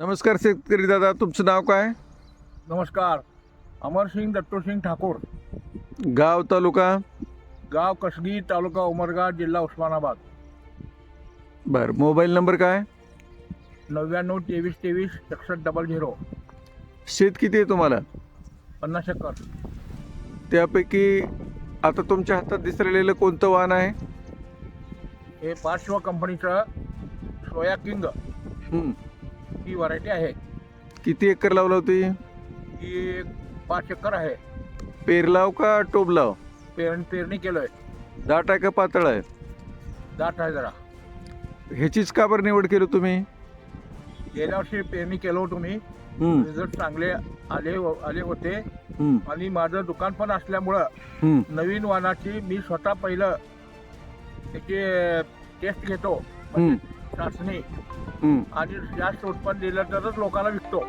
नमस्कार शेतकरी दादा तुमचं नाव काय? नमस्कार अमरसिंग दत्तूसिंग ठाकूर. गाव तालुका? गाव कसगी तालुका उमरगा जिल्हा उस्मानाबाद. बर मोबाईल नंबर काय? नव्याण्णव तेवीस तेवीस एकसष्ट डबल झिरो. शेत किती आहे तुम्हाला? पन्नास एकर. त्यापैकी आता तुमच्या हातात दिसलेलं कोणतं वाहन आहे? हे पार्श्व कंपनीचं सोया किंग हं. ही व्हरायटी आहे. किती एकर लावला होती? ही एक पाच एकर आहे. पेरलाव का टोबलाव? पेरणी पेरणी केलोय. दाट आहे का पातळ आहे? दाट आहे जरा. ह्याचीच का बरं निवड केली तुम्ही? गेल्या वर्षी पेरणी केलो होतो मी हं, रिझल्ट चांगले आले आले होते. हं, आणि माझं दुकान पण असल्यामुळं हं, नवीन वाहनाची मी स्वतः पहिलं त्याची टेस्ट घेतो. हं, चाचणी हं. आणि जास्त उत्पन्न दिलं तरच लोकांना विकतो